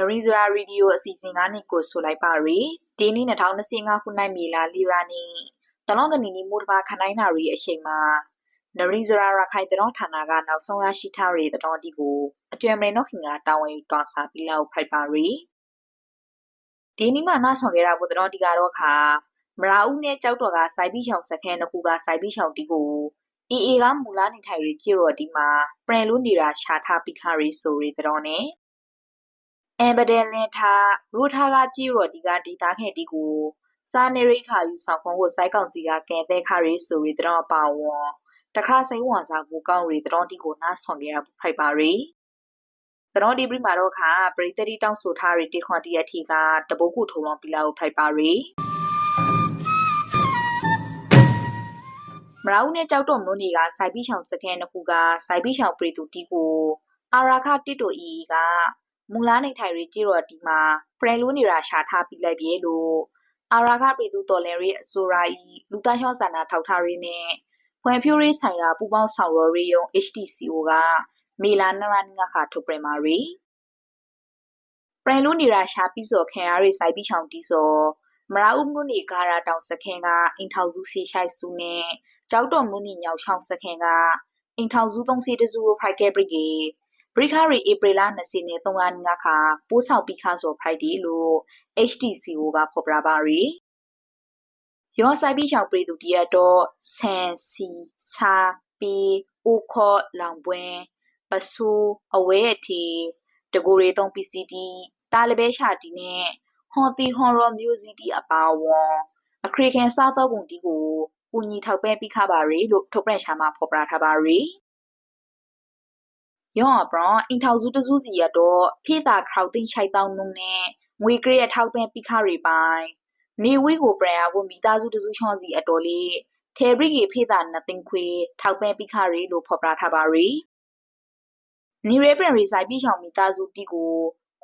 Narizara Radio အစီအစဉ်ကနေကိုဆိုလိုက်ပါရီဒီနေ့2025ခုနှစ်မေလလီရာနီတလောကနီနီမိုတဘာခနိုင်နာရီအချိန်မှာ Narizara ရခိုင်တတော်ဌာနကနောက်ဆုံးရရှိထားတဲ့တော်ဒီကိုအကျွမ်းမရနော်ခင်ကတာဝန်ယူတွားစာပြီးလောက်ဖိုက်ပါရီဒီနေ့မှနားဆောင်ခဲ့တာဘုဒ္ဓတော်ဒီကတော့ခါမရာဦးနဲ့ကြောက်တော်ကစိုက်ပြီးချောင်စခန်းတစ်ခုကစိုက်ပြီးချောင်တီကိုအေအေကမူလာနေထိုင်ရီကြည့်တော့ဒီမှာပရန်လူနေတာရှာထားပြီးခါရီဆိုရီတော်နဲ့ အမ်ဘဒန်လင်ထာရူထာကကြည့်တော့ဒီကဒီသားခဲ့ဒီကိုစာနေရိခါယူဆောင်ခွန်ကိုစိုက်ကောင်စီကကဲတဲ့ခါရီဆိုရီတော်ပါဝွန်တခါစိန်ဝန်စာကိုကောင်းရီတော်ဒီကိုနားဆောင်ရဖိုက်ပါရီတော်ဒီပရိမာတော့ခါပရိသတိတောင်းဆိုထားရီတေခွန်တီအထီကတပုတ်ခုထုံလောပီလာကိုဖိုက်ပါရီမရာဦးနဲ့ကြောက်တော်မလို့နေကစိုက်ပြီးချောင်စကန်နှစ်ခုကစိုက်ပြီးချောင်ပရိသူတီကိုအာရာခတစ်တိုအီက မူလာနေထိုင်ရီကြည့်တော့ဒီမှာပရန်လိုးနေတာရှာထားပြီးလိုက်ပြေလို့အာရာခပရိသူတော်လန်ရီအဆိုရာဤလူသားဟောဆန္ဒထောက်ထားရင်းနဲ့ဖွံ့ဖြိုးရေးဆိုင်ရာပူပေါင်းဆောင်ရွက်ရေးယုံ HTCO ကမေလာနရနငါခါထုတ်ပြန်ပါရီပရန်လိုးနေတာရှာပြီးစော်ခံရရေးစိုက်ပြီးချောင်တီစော်မရာဦးမှုနေဂါရာတောင်စခင်းကအင်ထောက်စုစီရှိုက်စုနဲ့ကြောက်တော်မှုနေညောင်ချောင်းစခင်းကအင်ထောက်စုသုံးစီတစုဖိုက်ကဲပရိကေ ဘရိခါရီဧပြီလ20နဲ့3ရက်နေ့ခါပိုးဆောင်ပြီးခါဆိုဖိုက်ဒီလို့ HTCO ကဖော်ပြပါရီရောဆိုင်ပြီးချောင်ပြည်သူတရတော့ဆန်စီစာပီအိုခေါ်လောင်ပွင်းပဆူအဝဲအထီတကူရီသုံး PCD တာလဘဲရှာတီနဲ့ဟွန်တီဟွန်ရောမျိုးစီတီအပါဝွန်အခရီကန်စားတော့ကုန်တီကိုကူညီထောက်ပံ့ပြီးခပါရီလို့ထုတ်ပြန်ရှာမှာဖော်ပြထားပါရီ ယောအပရအင်ထောက်စုတစုစီရတော့ဖေးတာခေါတင်ချိုက်တောင်းနုံနဲ့ငွေကရထောက်ပံ့ပြီးခရီပိုင်နေဝီကိုပရယာကိုမိသားစုတစုချောင်းစီအတော်လေးထေဘရီကေဖေးတာနသိန်းခွေထောက်ပံ့ပြီးခရီလို့ဖော်ပြထားပါရီနီရဲပရရီဆိုင်ပြီးချောင်းမိသားစုတီကို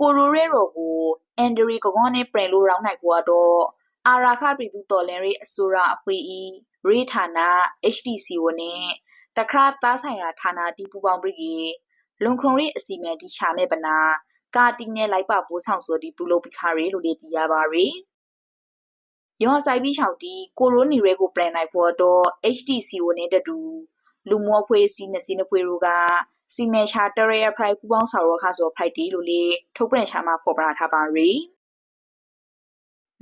ကိုရိုရဲရောကိုအန်ဒရီကကွန်နဲ့ပရင်လိုရောင်းနိုင်ကိုတော့အာရာခပြည်သူတော်လန်ရီအစိုးရအဖွေဤရေဌာန HTCO နဲ့တခါသားဆိုင်ရာဌာနတီပူပေါင်းပြီးကေ လွန်ခုံရီအစီမံတီချမဲ့ပနာကာတီနဲ့လိုက်ပါပိုးဆောင်ဆိုဒီပူလို့ပခါရီလို့လေတီရပါရီယောဆိုင်ပြီးချောက်တီကိုရိုနီရဲကိုပြန်နိုင်ဖို့တော့ HTCO နဲ့တတူလူမောဖွေးစီနစီနဖွေးတို့ကစီမဲချာတရရဖရိုက်ပူပေါင်းဆောင်ရခါဆိုဖိုက်တီလို့လေထုတ်ပြန်ချမှာဖော်ပြထားပါရီ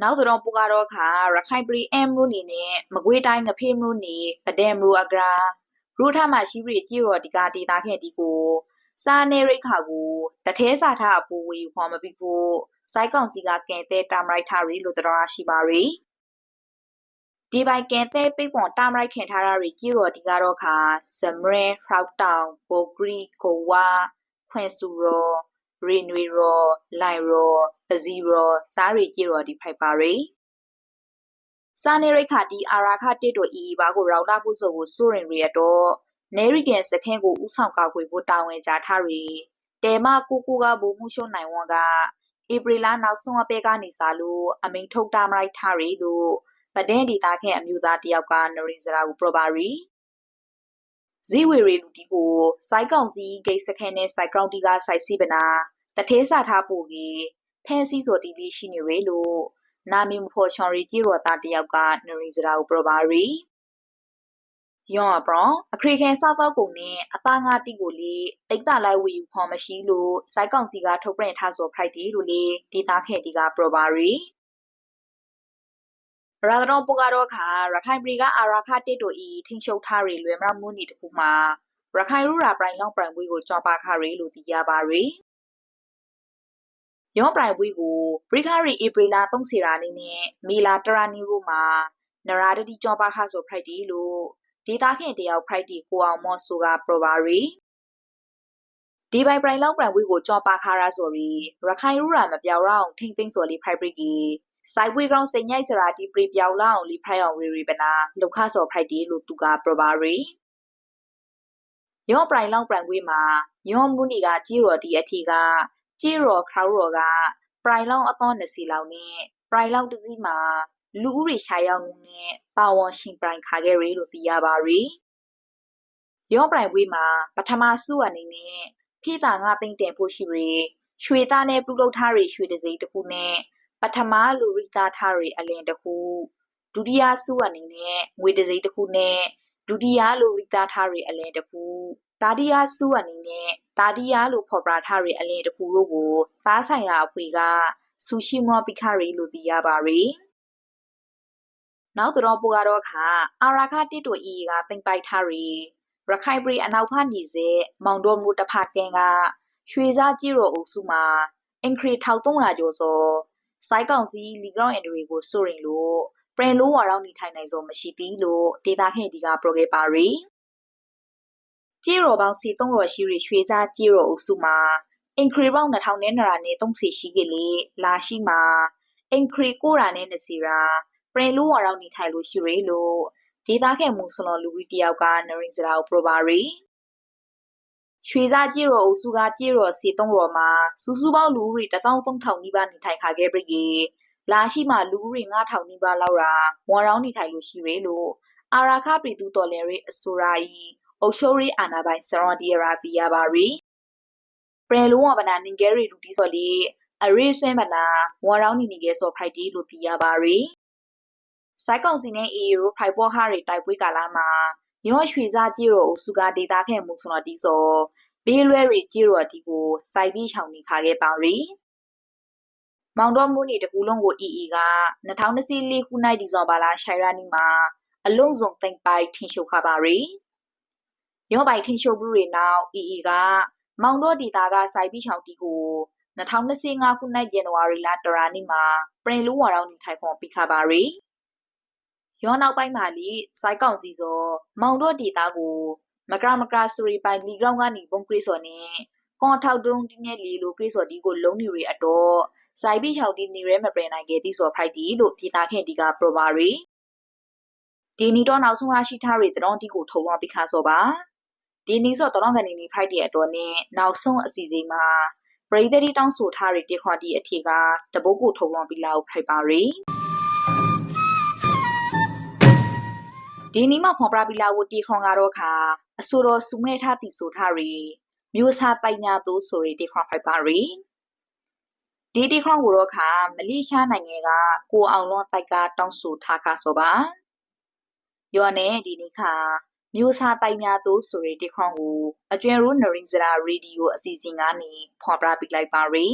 နောက်တော့ပူကတော့ခါရခိုင်ပရီအမ်လို့နေနဲ့မကွေးတိုင်းငဖေးလို့နေပဒဲမလို့အကရာရူထမှာရှိပြီကြည်ရောဒီကဒေတာခဲ့ဒီကို စာနေရိခါကိုတထဲစာထားအပူဝေခွာမပြီးဖို့စိုက်ကောင်စီကကဲတဲ့တာမရိုက်ထားရီလို့တော်ရရှိပါရီဒီပိုင်ကဲတဲ့ပိတ်ပွန်တာမရိုက်ခင်ထားတာရီကြည်ရောဒီကတော့ခါစမရဲဖရောက်တောင်ဘိုဂရီကိုဝါခွင်စုရောရီနွေရောလိုက်ရောပစီရောစားရီကြည်ရောဒီဖိုက်ပါရီစာနေရိခါတီအာရာခတစ်တို့အီဘာကိုရောက်လာဖို့ဆိုကိုစိုးရင်ရီရတော့ နေရီကန်စခင်းကိုဥဆောင်ကာကွယ်ဖို့တာဝန်ကြားထားရီတဲမကိုကိုကဘုံမှုရှုံနိုင်ဝန်ကဧပြီလနောက်ဆုံးအပဲကနေစားလို့အမိန်ထုတ်တာမလိုက်ထားရီလို့ဗဒင်းဒီသားခဲ့အမျိုးသားတယောက်ကနရီစရာကိုပြောပါရီဇီဝေရီလူတီကိုစိုက်ကောင်စီဂိတ်စခန်းနဲ့စိုက်ကောင်တီကစိုက်စီပနာတထဲစာထားပို့ကြီးဖဲစီဆိုတီတီရှိနေရလို့နာမီမဖော်ချော်ရီကြီးရောသားတယောက်ကနရီစရာကိုပြောပါရီ ယောအပရအခရီကန်စားသောက်ကုန်နဲ့အသားငါတိကိုလေတိတ်တလိုက်ဝီဖော်မရှိလို့စိုက်ကောင်စီကထုတ်ပြန်ထားဆိုဖိုက်တီလို့လေဒေတာခဲ့တီကပရပါရီရာဒရောပူကတော့ခါရခိုင်ပြည်ကအာရာခတစ်တို့ဤထိန်ရှုပ်ထားရီလွယ်မမှုနေတခုမှာရခိုင်ရူရာပရိုင်လောင်ပရိုင်ပွေးကိုကြောပါခရီလို့သိကြပါရီယောပရိုင်ပွေးကိုဘရိခရီဧပြီလာ3စီရာနေနဲ့မီလာတရာနီရိုမှာနရာတတိကြောပါခဆိုဖိုက်တီလို့ ဒေတာခင်တယောက်ဖိုက်တီကိုအောင်မော့ဆိုကပရပါရီဒီပိုင်ပရိုင်လောက်ပရန်ဝီကိုကြောပါခါရာဆိုရီရခိုင်ရူရာမပြောင်ရအောင်ထိမ့်သိမ့်ဆိုလီဖိုက်ပရီကီစိုက်ပွေကောင်စိန်ညိုက်စရာဒီပရီပြောင်လောက်အောင်လီဖိုက်အောင်ဝီရီပနာလောက်ခါဆိုဖိုက်တီလို့သူကပရပါရီယောပရိုင်လောက်ပရန်ဝီမှာယောမူနီကကြီးရော်ဒီအထီကကြီးရော်ခရောရော်ကပရိုင်လောက်အသော20လောက်နဲ့ပရိုင်လောက်တစည်းမှာ လူဦးရေရှာရောက်မှုနဲ့ပါဝန်ရှင်ပရိုင်ခါခဲ့ရလို့သိရပါရီရောပရိုင်ဝေးမှာပထမဆုအနေနဲ့ဖိတာငါသိမ့်တင်ဖို့ရှိရီရွှေသားနဲ့ပြုလုပ်ထားတဲ့ရွှေတစိမ့်တစ်ခုနဲ့ပထမလူရိသားထားတဲ့အလင်းတစ်ခုဒုတိယစုအနေနဲ့ငွေတစိမ့်တစ်ခုနဲ့ဒုတိယလူရိသားထားတဲ့အလင်းတစ်ခုတာတိယစုအနေနဲ့တာတိယလို့ဖော်ပြထားတဲ့အလင်းတစ်ခုတို့ကိုသားဆိုင်ရာအဖွဲ့ကဆူရှိမောပိခရီလို့သိရပါရယ် နောက်တော့ပူကတော့ခါအာရာခတစ်တို့ဤကတင်ပိုက်ထားရီရခိုင်ပြည်အနောက်ဖက်နေစေမောင်တော်မူတစ်ဖက်ကင်ကရွှေစားကြီးရောအုပ်စုမှာအင်ခရီ1300ကျော်စောစိုက်ကောင်စီလီဂရောင်းအန်ဒရီကိုစိုးရင်လို့ပရင်လိုးဝါရောက်နေထိုင်နိုင်စောမရှိသေးလို့ဒေတာခင်ဒီကပရိုဂရပါရီကြီးရောပေါင်းစီ3ရော်ရှိရရွှေစားကြီးရောအုပ်စုမှာအင်ခရီပေါင်း2000နဲ့နရာနဲ့30ရှိကလေးလာရှိမှာအင်ခရီ9ရာနဲ့20ရာ ပရင်လိုးဝါရောက်နေထိုင်လို့ရှိရလို့ဒေတာခင်မူဆလော်လူရီတယောက်ကနရင်စရာကိုပရိုပါရီရွှေစားကြီးရောအုပ်စုကကြီးရောစီ3ရော်မှာစူးစူးပေါင်းလူဦးရေ13000နီးပါးနေထိုင်ခါခဲ့ပြီလာရှိမှလူဦးရေ9000နီးပါးလောက်ရာဝါရောင်းနေထိုင်လို့ရှိရလို့အာရာခပြည်သူတော်လယ်ရေးအစိုးရ၏အုပ်ချုပ်ရေးအာဏာပိုင်စရွန်ဒီယာရာတီယာပါရီပရလုံးဝဗနာနင်ဂဲရီလူတီစော်လီအရေးဆွဲမနာဝါရောင်းနေနေခဲ့စော်ဖိုက်တီလို့တီယာပါရီ စိုက်ကောင်စီနဲ့ AA တို့ဖိုက်ပေါ်ဟာတွေတိုက်ပွဲကာလမှာရောရွှေစားကြီးရောအုပ်စုကဒေတာခဲ့မှုဆိုတော့တီစော်ဘေးလွဲရီကြီးရောတီကိုစိုက်ပြီးချောင်နေခါခဲ့ပါရီမောင်တော်မူနေတကူလုံးကို EE က2024ခုနှစ်ဒီဇင်ဘာလရှိုင်ရာနီမှာအလုံးစုံတင်ပိုက်ထင်ရှုပ်ခပါရီရောပိုက်ထင်ရှုပ်မှုတွေနောက် EE ကမောင်တော်ဒေတာကစိုက်ပြီးချောင်တီကို2025ခုနှစ်ဇန်နဝါရီလတရာနေ့မှာပရင်လူဝါရောင်းနေထိုင်ခွန်ပိခပါရီ ရောနောက်ပိုင်းမှာလီစိုက်ကောင်စီစောမောင်တော်ဒေတာကိုမကရမကရစရီပိုင်လီဂရောင်းကနေဘုံကရစ်စော်နဲ့ကွန်ထောက်ဒုံတင်းနဲ့လီလိုကရစ်စော်ဒီကိုလုံးနေရအတော့စိုက်ပြီးချောက်ဒီနေရဲမပရင်နိုင်ခဲ့သည့်စော်ဖိုက်တီလို့ဒေတာခင်ဒီကပရိုပါရီဒီနီတော့နောက်ဆုံးရရှိထားတဲ့တတော်ဒီကိုထုံဝပိခါစောပါဒီနီစော်တတော်ကနေနေဖိုက်တီအတော်နဲ့နောက်ဆုံးအစီအစဉ်မှာပရိသတ်တောင်းဆိုထားတဲ့တေခွာတီအထီကတပုတ်ကိုထုံဝပိလာကိုဖိုက်ပါရီ ဒီနီမှာဖော်ပြပီလာကိုတီခွန်ကတော့ခါအဆိုတော်စုမဲထားတီဆိုထားရီမျိုးစားပိုင်ညာသူဆိုရီတီခွန်ဖိုက်ပါရီဒီတီခွန်ကိုတော့ခါမလေးရှားနိုင်ငံကကိုအောင်လွန်တိုက်ကတောင်းဆိုထားခါဆိုပါယောနဲ့ဒီနေ့ခါမျိုးစားပိုင်ညာသူဆိုရီတီခွန်ကိုအကျွမ်းရိုးနရင်စရာရေဒီယိုအစီအစဉ်ကနေဖော်ပြပလိုက်ပါရီ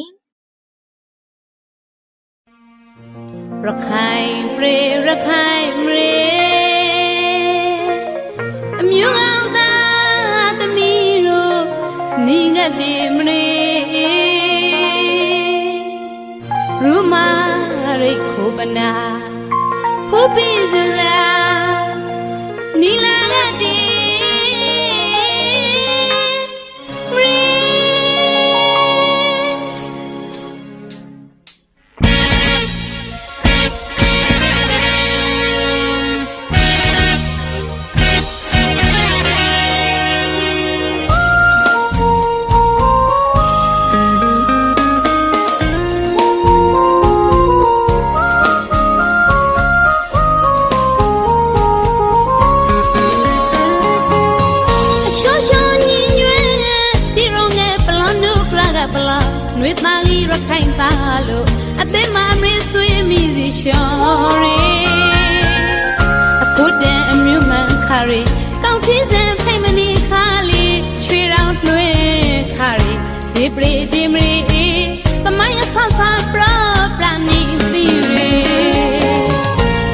ရခိုင်ပြေရခိုင်ပြေအ မျိုးကောင်းသားသမီးတို့နေငတ်တယ်မရေရူမာရိတ်ခိုပနာဖူပိစူစာနီလာ ရှော်ရီအဖို့တန်အမျိုးမှန်ခါရီကောင်းထီးစံဖိတ်မနီခါလီရွှေရောင်နှွေးခါရီဒီပရီဒီမရီသမိုင်းအဆဆာပရာပရာနီသီရီ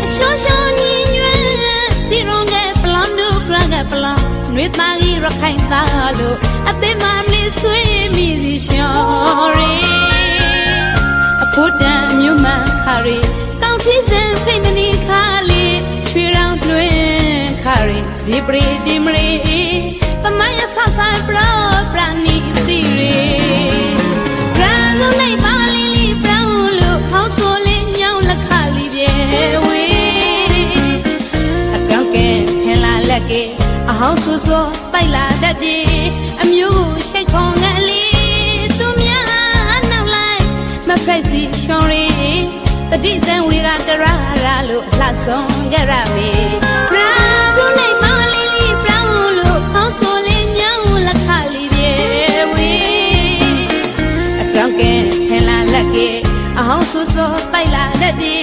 အချောချောညီညွဲစီရုံငယ်ပလန်နုကရကပလာနွေသားကြီးရခိုင်သားလို့အသိမမလေးဆွေးမိစီရှော်ရီအဖို့တန်မြို့မှန် ခါရီကောင်းထီးစင်ဖိတ်မနီခါလီရွှေရောင်တွင်ခါရီဒီပရီဒီမရီတမယဆဆာပရောပရနီတီရီရန်ဆုံးလိုက်ပါလီလီပရောင်းလို့ဟောင်းဆိုလေးညောင်းလက်ခါလီပြေဝေးအပြောက်ကဲဖင်လာလက်ကဲအဟောင်းဆူဆူတိုက်လာတတ်တယ်အမျိုးရှိတ်ခေါငယ်လေးသူများနောက်လိုက်မဖိတ်စီရှောင်းရီ တတိတန်ဝေကတရရလို့အလှဆုံးကြရမေရာသူနိုင်မလေးလေးပြောင်းလို့ဟောင်းဆိုလေးညောင်းလက်ခလေးပြေဝေးအပြောက်ကဲင်းဆူဆူတိုက်လာတဲ့ဒီ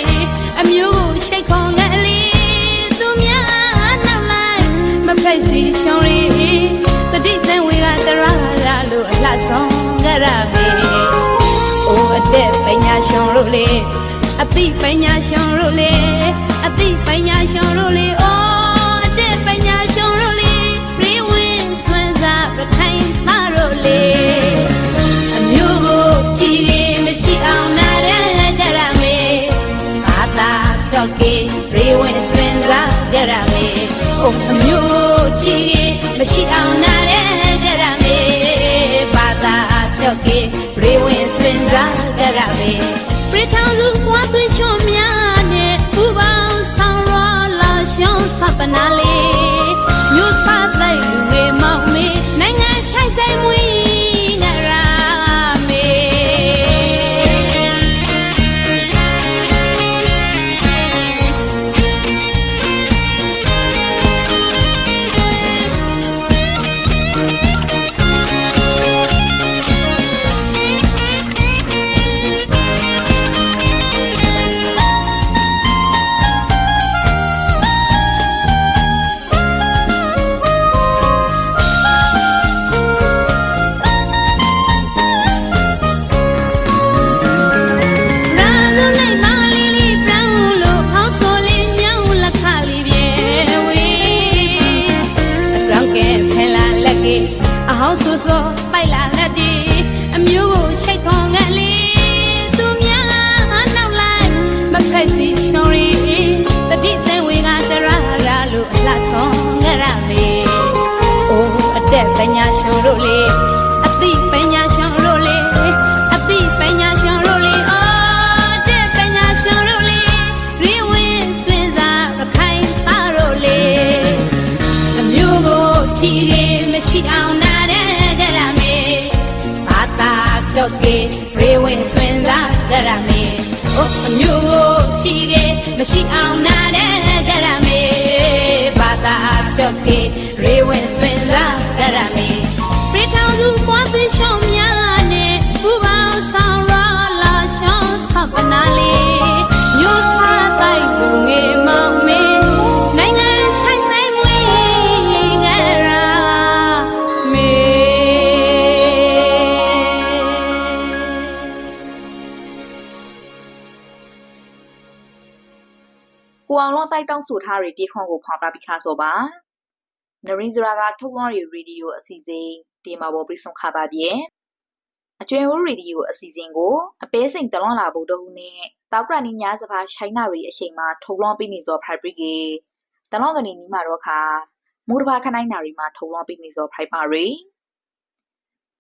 အမျိုးကိုရှိတ်ခေါ်ငယ်လေးသူများနောက်လိုက်မဖိတ်စီရှောင်းရီတတိတန်ဝေကတရရာလို့အလှဆောင်ကြရမေအိုအတဲ့ပညာရှင်တို့လေ အသိပညာရှင်တို့လေအသိပညာရှင်တို့လေအိုအတဲ့ပညာရှင်တို့လေရီဝင်းဆွမ်းစားရခိုင်သားတို့လေအမျိုးကိုကြည်ရင်မရှိအောင်နားရဲကြရမေဘာသာတော့ကေရီဝင်းဆွမ်းစားကြရမေအိုအမျိုးကြည်ရင်မရှိအောင်နားရဲကြရမေဘာသာတော့ကေရီဝင်းဆွမ်းစားကြရမေ ပရိထောင်စုဘွားသွင်းရှုံများနဲ့ဥပေါင်းဆောင်ရလာရှောင်းစပနာလေးမြို့စားတဲ့လူငယ် ဆိုဆိုပိုက်လာလက်ဒီအမျိုးကိုရှိတ်ခေါ်ငက်လေးသူများနောက်လိုက်မဖက်စီရှောင်းရီတတိသင်ဝေကတရရာလို့အလှဆောင်ငရမေအိုးအတက်ပညာရှင်တို့လေအသိပညာ ကြရမေအိုအမျိုးကိုထီရီမရှိအောင်နာတဲ့ကြရမေဘာသာပြုတ်ကေရီဝင်းဆွေစား တိုက်တောင်းဆိုထားတဲ့တေခွန်ကိုဖွာပြပြီးခါစောပါနရင်းစရာကထုတ်လွှင့်ရရေဒီယိုအစီအစဉ်ဒီမှာပေါ်ပြီးဆုံးခါပါပြေအကျွမ်းဦးရေဒီယိုအစီအစဉ်ကိုအပေးစိန်တလွန်လာဖို့တဟုနဲ့တောက်ကရနီညာစပါရှိုင်းနာရီအချိန်မှာထုတ်လွှင့်ပြီးနေစောဖိုက်ပရိကေတလွန်ကနေနီးမှာတော့ခါမူတဘာခနိုင်နာရီမှာထုတ်လွှင့်ပြီးနေစောဖိုက်ပါရီ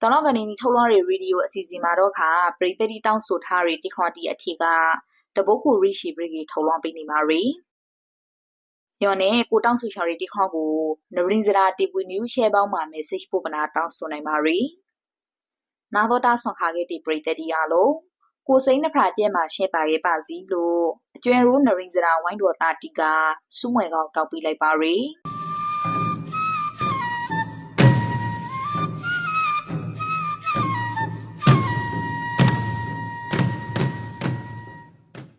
တလွန်ကနေနီထုတ်လွှင့်ရရေဒီယိုအစီအစဉ်မှာတော့ခါပရိသတ်တီတောင်းဆိုထားတဲ့တေခွန်တီအထီကတပုတ်ကိုရိရှိပရိကေထုတ်လွှင့်ပြီးနေမှာရီ ယောနဲ့ကိုတောင်းဆူချာရီတီခေါကိုနရင်းစရာတီပွေနျူးရှဲပေါင်းမှာ message ပို့ပနာတောင်းဆိုနိုင်ပါရီနာဘောတာဆွန်ခါခဲ့တီပရိသတ်တီအားလို့ကိုစိမ့်နှဖရာကျဲမှာရှဲတာရဲ့ပါစီလို့အကျွဲရိုးနရင်းစရာဝိုင်းတော်တာတီကစူးမွဲကောင်တောက်ပြီးလိုက်ပါရီ